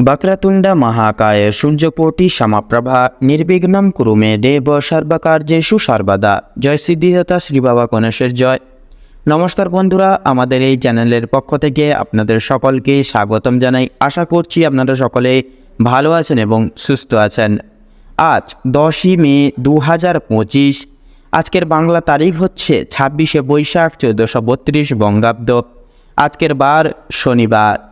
বক্রতুণ্ড মহাকায় সূর্যকোটি সমাপ্রভা নির্বিঘ্নম কুরু মে দেব সর্বকার্যেষু সর্বদা জয় সিদ্ধিদাতা শ্রী বাবা গণেশের জয়। নমস্কার বন্ধুরা, আমাদের এই চ্যানেলের পক্ষ থেকে আপনাদের সকলকে স্বাগতম জানাই। আশা করছি আপনারা সকলে ভালো আছেন এবং সুস্থ আছেন। আজ দশই মে দু হাজার পঁচিশ, আজকের বাংলা তারিখ হচ্ছে ছাব্বিশে বৈশাখ চৌদ্দশো বত্রিশ বঙ্গাব্দ। আজকের বার শনিবার।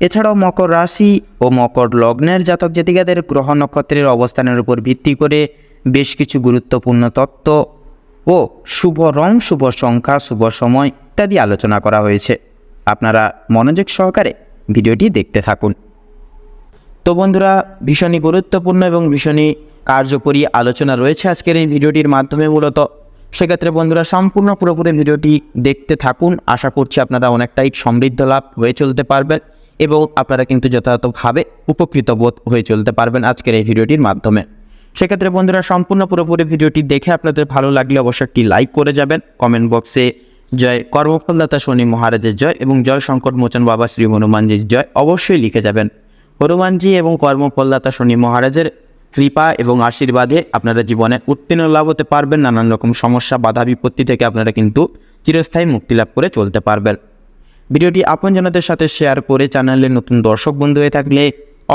এছাড়াও মকর রাশি ও মকর লগ্নের জাতক জাতিকাদের গ্রহ নক্ষত্রের অবস্থানের উপর ভিত্তি করে বেশ কিছু গুরুত্বপূর্ণ তত্ত্ব ও শুভ রং, শুভ সংখ্যা, শুভ সময় ইত্যাদি আলোচনা করা হয়েছে। আপনারা মনোযোগ সহকারে ভিডিওটি দেখতে থাকুন। তো বন্ধুরা, ভীষণই গুরুত্বপূর্ণ এবং ভীষণই কার্যকরী আলোচনা রয়েছে আজকের এই ভিডিওটির মাধ্যমে মূলত। সেক্ষেত্রে বন্ধুরা, সম্পূর্ণ পুরোপুরি ভিডিওটি দেখতে থাকুন। আশা করছি আপনারা অনেকটাই সমৃদ্ধ লাভ হয়ে চলতে পারবেন। এবং আপনারা কিন্তু যথাযথভাবে উপকৃত বোধ হয়ে চলতে পারবেন আজকের এই ভিডিওটির মাধ্যমে। সেক্ষেত্রে বন্ধুরা, সম্পূর্ণ পুরোপুরি ভিডিওটি দেখে আপনাদের ভালো লাগলে অবশ্যই একটি লাইক করে যাবেন। কমেন্ট বক্সে জয় কর্মফলদাতা শনি মহারাজের জয় এবং জয় সংকট মোচন বাবা শ্রী হনুমানজির জয় অবশ্যই লিখে যাবেন। হনুমানজি এবং কর্মফলদাতা শনি মহারাজের কৃপা এবং আশীর্বাদে আপনারা জীবনে উত্তীর্ণ লাভ হতে পারবেন। নানান রকম সমস্যা, বাধা, বিপত্তি থেকে আপনারা কিন্তু চিরস্থায়ী মুক্তি লাভ করে চলতে পারবেন। ভিডিওটি আপনজনদের সাথে শেয়ার করে চ্যানেলে নতুন দর্শক বন্ধু হয়ে থাকলে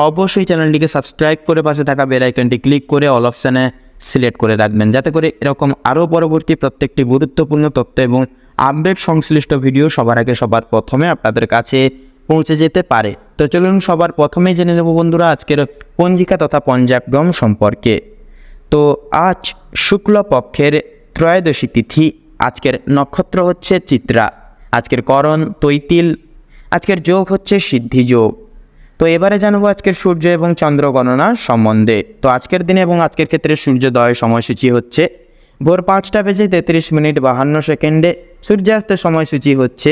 অবশ্যই চ্যানেলটিকে সাবস্ক্রাইব করে পাশে থাকা বেল আইকনটি ক্লিক করে অল অপশানে সিলেক্ট করে রাখবেন, যাতে করে এরকম আরও পরবর্তী প্রত্যেকটি গুরুত্বপূর্ণ তথ্য এবং আপডেট সংশ্লিষ্ট ভিডিও সবার আগে সবার প্রথমে আপনাদের কাছে পৌঁছে যেতে পারে। তো চলুন সবার প্রথমে জেনে নেব বন্ধুরা আজকের পঞ্জিকা তথা পঞ্জাবগম সম্পর্কে। তো আজ শুক্লপক্ষের ত্রয়োদশী তিথি, আজকের নক্ষত্র হচ্ছে চিত্রা। আজকের করণ তৈতিল, আজকের যোগ হচ্ছে সিদ্ধি যোগ। তো এবারে জানব আজকের সূর্য এবং চন্দ্র গণনা সম্বন্ধে। তো আজকের দিনে এবং আজকের ক্ষেত্রে সূর্যোদয় সময়সূচি হচ্ছে ভোর পাঁচটা বেজে তেত্রিশ মিনিট বাহান্ন সেকেন্ডে। সূর্যাস্তের সময়সূচি হচ্ছে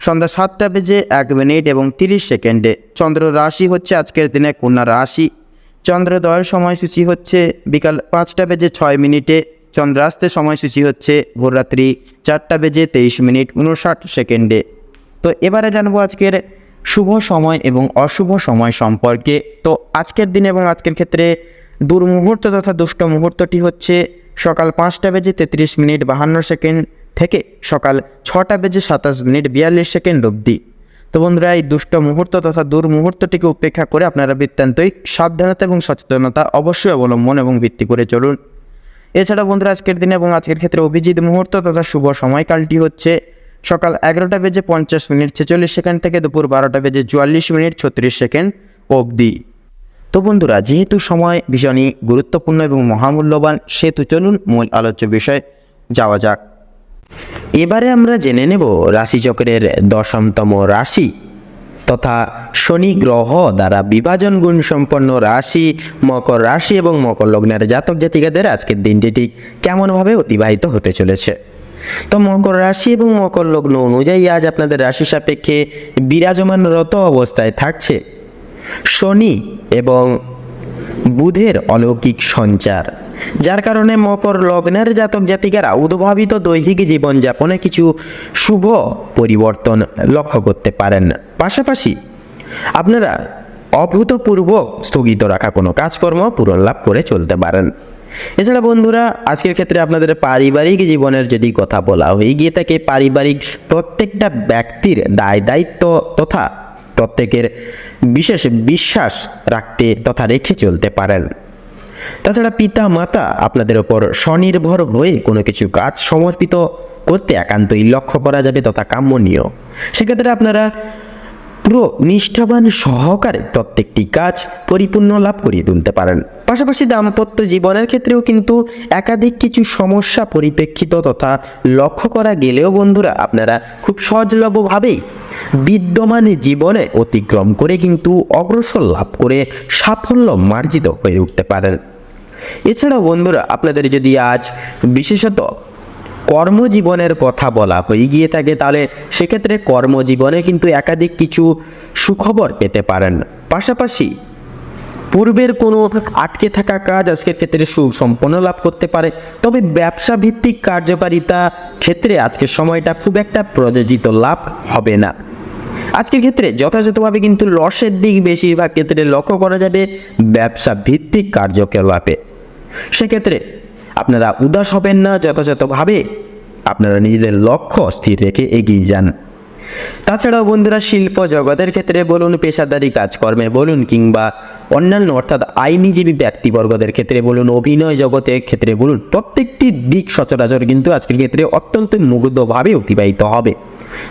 সন্ধ্যা সাতটা বেজে এক মিনিট এবং তিরিশ সেকেন্ডে। চন্দ্র রাশি হচ্ছে আজকের দিনে কন্যা রাশি। চন্দ্রোদয়ের সময়সূচি হচ্ছে বিকাল পাঁচটা বেজে ছয় মিনিটে। চন্দ্রাস্তের সময়সূচি হচ্ছে ভোররাত্রি চারটা বেজে তেইশ মিনিট উনষাট সেকেন্ডে। তো এবারে জানব আজকের শুভ সময় এবং অশুভ সময় সম্পর্কে। তো আজকের দিন এবং আজকের ক্ষেত্রে দুর্মুহূর্ত তথা দুষ্ট মুহূর্তটি হচ্ছে সকাল পাঁচটা বেজে তেত্রিশ মিনিট বাহান্ন সেকেন্ড থেকে সকাল ছটা বেজে সাতাশ মিনিট বিয়াল্লিশ সেকেন্ড অবধি। তো বন্ধুরা, এই দুষ্ট মুহূর্ত তথা দূর মুহূর্তটিকে উপেক্ষা করে আপনারা বৃত্তান্তই সাবধানতা এবং সচেতনতা অবশ্যই অবলম্বন এবং ভিত্তি করে চলুন। এছাড়া বন্ধুরা, আজকের দিনে এবং আজকের ক্ষেত্রে অভিজিৎ মুহূর্ত তথা শুভ সময়কালটি হচ্ছে সকাল এগারোটা বেজে পঞ্চাশ মিনিট ছেচল্লিশ সেকেন্ড থেকে দুপুর বারোটা বেজে চুয়াল্লিশ মিনিট ছত্রিশ সেকেন্ড অবধি। তো বন্ধুরা, যেহেতু সময় ভীষণই গুরুত্বপূর্ণ এবং মহামূল্যবান, সেহেতু চলুন মূল আলোচ্য বিষয় যাওয়া যাক। এবারে আমরা জেনে নেব রাশিচক্রের দশমতম রাশি। তথা শনি গ্রহ দ্বারা বিভাজন গুণ সম্পন্ন রাশি, মকর রাশি এবং মকর লগ্নের জাতক জাতিকাদের আজকের দিনটি ঠিক কেমনভাবে অতিবাহিত হতে চলেছে? তো মকর রাশি এবং মকর লগ্ন অনুযায়ী আজ আপনাদের রাশি সাপেক্ষে বিরাজমানরত অবস্থায় থাকছে। শনি এবং বুধের অলৌকিক সঞ্চার। যার কারণে মকর লগ্নের জাতক জাতিকারা উদ্ভাবিত দৈহিক জীবনযাপনে কিছু শুভ পরিবর্তন লক্ষ্য করতে পারেন। পাশাপাশি আপনারা অভূতপূর্ব স্থগিত রাখা কোনো কাজকর্ম পূরণ লাভ করে চলতে পারেন। এছাড়া বন্ধুরা, আজকের ক্ষেত্রে আপনাদের পারিবারিক জীবনের যদি কথা বলা হয়ে গিয়ে থাকে, পারিবারিক প্রত্যেকটা ব্যক্তির দায় দায়িত্ব তথা প্রত্যেকের বিশেষ বিশ্বাস রাখতে তথা রেখে চলতে পারেন। তাছাড়া পিতা মাতা আপনাদের ওপর স্বনির্ভর হয়ে কোনো কিছু কাজ সমর্পিত করতে একান্তই লক্ষ্য করা যাবে তথা কাম্যনীয় সেক্ষেত্রে আপনারা পুরো নিষ্ঠাবান সহকারে প্রত্যেকটি কাজ পরিপূর্ণ লাভ করিয়ে তুলতে পারেন। পাশাপাশি দাম্পত্য জীবনের ক্ষেত্রেও কিন্তু একাধিক কিছু সমস্যা পরিপ্রেক্ষিত তথা লক্ষ্য করা গেলেও বন্ধুরা আপনারা খুব সহজলভ্যভাবেই বিদ্যমান জীবনে অতিক্রম করে কিন্তু অগ্রসর লাভ করে সাফল্য মার্জিত হয়ে উঠতে পারেন। এছাড়াও বন্ধুরা, আপনাদের যদি আজ বিশেষত কর্মজীবনের কথা বলা হয়ে গিয়ে থাকে, তাহলে সেক্ষেত্রে কর্মজীবনে কিন্তু একাধিক কিছু সুখবর পেতে পারেন। পাশাপাশি পূর্বের কোনো আটকে থাকা কাজ আজকের ক্ষেত্রে সুসম্পন্ন লাভ করতে পারে। তবে ব্যবসা ভিত্তিক কার্যকারিতা ক্ষেত্রে আজকের সময়টা খুব একটা প্রযোজিত লাভ হবে না। আজকের ক্ষেত্রে যথাযথভাবে কিন্তু লসের দিক বেশিরভাগ ক্ষেত্রে লক্ষ্য করা যাবে ব্যবসা ভিত্তিক কার্যকলাপে। সেক্ষেত্রে আপনারা উদাস হবেন না, যথাযথভাবে আপনারা নিজেদের লক্ষ্য স্থির রেখে এগিয়ে যান। তাছাড়াও বন্ধুরা, শিল্প জগতের ক্ষেত্রে বলুন, পেশাদারি কাজকর্মে বলুন, কিংবা অন্যান্য অর্থাৎ আইনিজীবী ব্যক্তিবর্গদের ক্ষেত্রে বলুন, অভিনয় জগতের ক্ষেত্রে বলুন, প্রত্যেকটি দিক সচরাচর কিন্তু আজকের ক্ষেত্রে অত্যন্ত মুগ্ধভাবে অতিবাহিত হবে।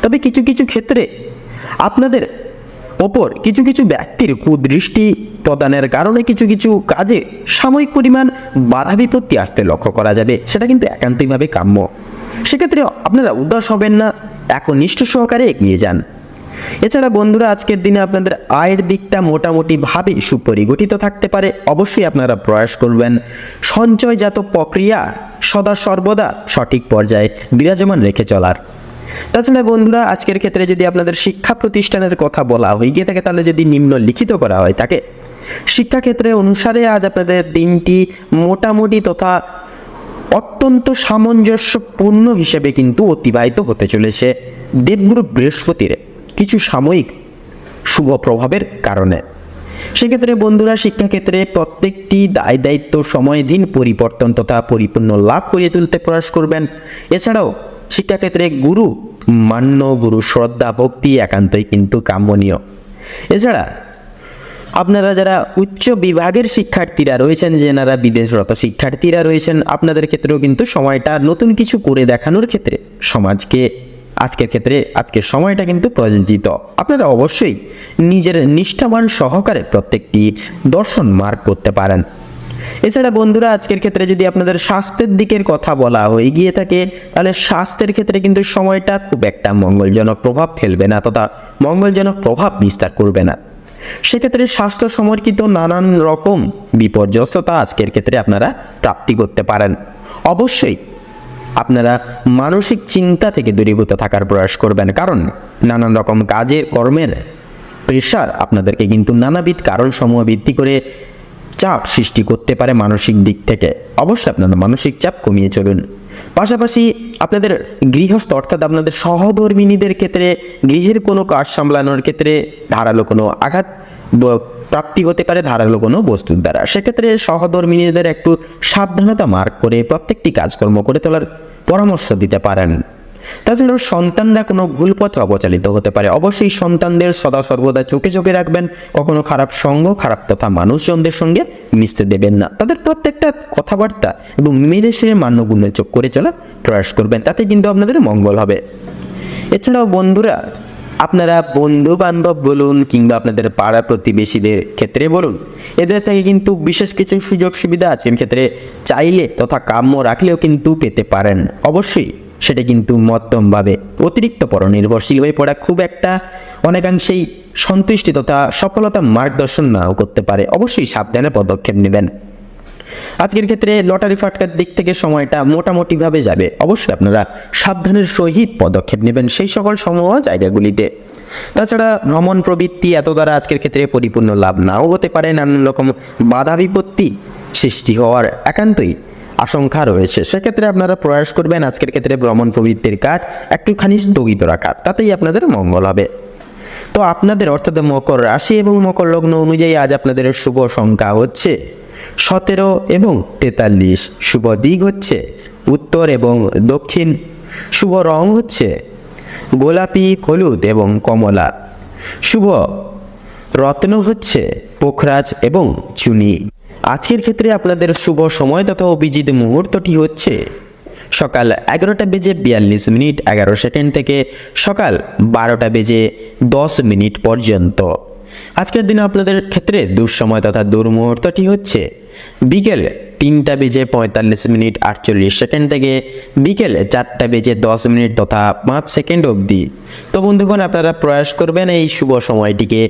তবে কিছু কিছু ক্ষেত্রে আপনাদের ওপর কিছু কিছু ব্যক্তির কুদৃষ্টি প্রদানের কারণে কিছু কিছু কাজে সাময়িক পরিমাণ বাধা বিপত্তি আসতে লক্ষ্য করা যাবে। সেটা কিন্তু একান্তইভাবে কাম্য। সেক্ষেত্রে আপনারা উদাস হবেন না, একনিষ্ঠ সহকারে এগিয়ে যান। এছাড়া বন্ধুরা, আজকের দিনে আপনাদের আয়ের দিকটা মোটামুটিভাবে সুপরিগঠিত থাকতে পারে। অবশ্যই আপনারা প্রয়াস করবেন। সঞ্চয়জাত প্রক্রিয়া সদা সর্বদা সঠিক পর্যায়ে বিরাজমান রেখে চলার। তাছাড়া বন্ধুরা, আজকের ক্ষেত্রে যদি আপনাদের শিক্ষা প্রতিষ্ঠানের কথা বলা হয়ে, গিয়ে থাকে তাহলে যদি নিম্নলিখিত করা হয় তাকে, শিক্ষাক্ষেত্রে অনুসারে আজ আপনাদের দিনটি মোটামুটি তথা অত্যন্ত সামঞ্জস্যপূর্ণ হিসেবে কিন্তু অতিবাহিত হতে চলেছে দেবগুরু বৃহস্পতির কিছু সাময়িক শুভ প্রভাবের কারণে। সেক্ষেত্রে বন্ধুরা, শিক্ষাক্ষেত্রে প্রত্যেকটি দায় দায়িত্ব, সময়, দিন পরিবর্তন তথা পরিপূর্ণ লাভ করিয়ে তুলতে প্রয়াস করবেন। এছাড়াও শিক্ষাক্ষেত্রে গুরু মান্য, গুরু শ্রদ্ধা, ভক্তি একান্তই কিন্তু কাম্যনীয় এছাড়া আপনারা যারা উচ্চ বিভাগের শিক্ষার্থীরা রয়েছেন, যেনারা বিদেশরত শিক্ষার্থীরা রয়েছেন, আপনাদের ক্ষেত্রেও কিন্তু সময়টা নতুন কিছু করে দেখানোর ক্ষেত্রে সমাজকে, আজকের ক্ষেত্রে আজকের সময়টা কিন্তু প্রযোজিত। আপনারা অবশ্যই নিজের নিষ্ঠাবান সহকারে প্রত্যেকটি দর্শন মার্ক করতে পারেন। এছাড়া বন্ধুরা, আজকের ক্ষেত্রে যদি আপনাদের স্বাস্থ্যের দিকের কথা বলা হয়ে গিয়ে থাকে, তাহলে স্বাস্থ্যের ক্ষেত্রে কিন্তু সময়টা খুব একটা মঙ্গলজনক প্রভাব ফেলবে না, তথা মঙ্গলজনক প্রভাব বিস্তার করবে না। সেক্ষেত্রে স্বাস্থ্য সম্পর্কিত নানান রকম বিপর্যস্ততা আজকের ক্ষেত্রে আপনারা প্রাপ্তি করতে পারেন। অবশ্যই আপনারা মানসিক চিন্তা থেকে দূরীভূত থাকার প্রয়াস করবেন, কারণ নানান রকম কাজে কর্মের প্রেশার আপনাদেরকে কিন্তু নানাবিধ কারণসমূহ ভিত্তি করে চাপ সৃষ্টি করতে পারে মানসিক দিক থেকে। অবশ্যই আপনারা মানসিক চাপ কমিয়ে চলুন। পাশাপাশি আপনাদের গৃহস্থ অর্থাৎ আপনাদের সহধর্মিনীদের ক্ষেত্রে, গৃহের কোনো কাজ সামলানোর ক্ষেত্রে ধারালো কোনো আঘাত প্রাপ্তি হতে পারে ধারালো কোনো বস্তুর দ্বারা। সেক্ষেত্রে সহধর্মিনীদের একটু সাবধানতা মার্ক করে প্রত্যেকটি কাজকর্ম করে তোলার পরামর্শ দিতে পারেন। তাছাড়াও সন্তানরা কোনো ভুল পথে অপচালিত হতে পারে। অবশ্যই সন্তানদের সদা সর্বদা চোখে চোখে রাখবেন। কখনো খারাপ সঙ্গ, খারাপ তথা মানুষজনদের সঙ্গে মিশতে দেবেন না। তাদের প্রত্যেকটা কথাবার্তা এবং মেরে সেরে মান্যগুণ্য চোখ করে চলার প্রয়াস করবেন। তাতে কিন্তু আপনাদের মঙ্গল হবে। এছাড়াও বন্ধুরা, আপনারা বন্ধু বান্ধব বলুন কিংবা আপনাদের পাড়া প্রতিবেশীদের ক্ষেত্রে বলুন, এদের থেকে কিন্তু বিশেষ কিছু সুযোগ সুবিধা আছে ক্ষেত্রে। চাইলে তথা কাম্য রাখলেও কিন্তু পেতে পারেন। অবশ্যই সেটা কিন্তু মধ্যমভাবে অতিরিক্ত পরনির্ভরশীল হয়ে পড়া খুব একটা অনেকাংশেই সন্তুষ্টি তথা সফলতা মার্গদর্শন নাও করতে পারে। অবশ্যই সাবধানে পদক্ষেপ নেবেন। আজকের ক্ষেত্রে লটারি ফাটকার দিক থেকে সময়টা মোটামুটিভাবে যাবে। অবশ্যই আপনারা সাবধানের সহিত পদক্ষেপ নেবেন সেই সকল সমূহ জায়গাগুলিতে। তাছাড়া ভ্রমণ প্রবৃত্তি এত দ্বারা আজকের ক্ষেত্রে পরিপূর্ণ লাভ নাও হতে পারে। নানান রকম বাধা বিপত্তি সৃষ্টি হওয়ার একান্তই আশঙ্কা রয়েছে। সেক্ষেত্রে আপনারা প্রয়াস করবেন আজকের ক্ষেত্রে ভ্রমণ প্রবৃত্তির কাজ, একটুখানি স্থগিত রাখার। তাতেই আপনাদের মঙ্গল হবে। তো আপনাদের অর্থাৎ মকর রাশি এবং মকর লগ্ন অনুযায়ী আজ আপনাদের শুভ সংখ্যা হচ্ছে সতেরো এবং তেতাল্লিশ। শুভ দিক হচ্ছে উত্তর এবং দক্ষিণ। শুভ রং হচ্ছে গোলাপি, হলুদ এবং কমলা। শুভ রত্ন হচ্ছে পোখরাজ এবং চুনি। আজকের ক্ষেত্রে আপনাদের শুভ সময় তথা অভিজিৎ মুহূর্তটি হচ্ছে সকাল এগারোটা বেজে বিয়াল্লিশ মিনিট এগারো সেকেন্ড থেকে সকাল বারোটা বেজে দশ মিনিট পর্যন্ত। আজকের দিনে আপনাদের ক্ষেত্রে দুঃসময় তথা দুর্মুহূর্তটি হচ্ছে বিকেল তিনটা বেজে পঁয়তাল্লিশ মিনিট আটচল্লিশ সেকেন্ড থেকে বিকেলে চারটা বেজে দশ মিনিট তথা পাঁচ সেকেন্ড অবধি। তো বন্ধুগণ, আপনারা প্রয়াস করবেন এই শুভ সময়টিকে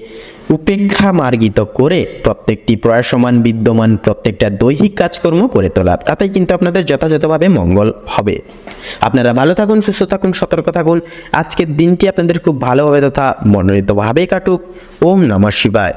উপেক্ষা মার্গিত করে প্রত্যেকটি প্রয়াসমান, বিদ্যমান, প্রত্যেকটা দৈহিক কাজকর্ম করে তোলার। তাতে কিন্তু আপনাদের যথাযথভাবে মঙ্গল হবে। আপনারা ভালো থাকুন, সুস্থ থাকুন, সতর্ক থাকুন। আজকের দিনটি আপনাদের খুব ভালোভাবে তথা মনোনীতভাবে কাটুক। ওম নমঃ শিবায়।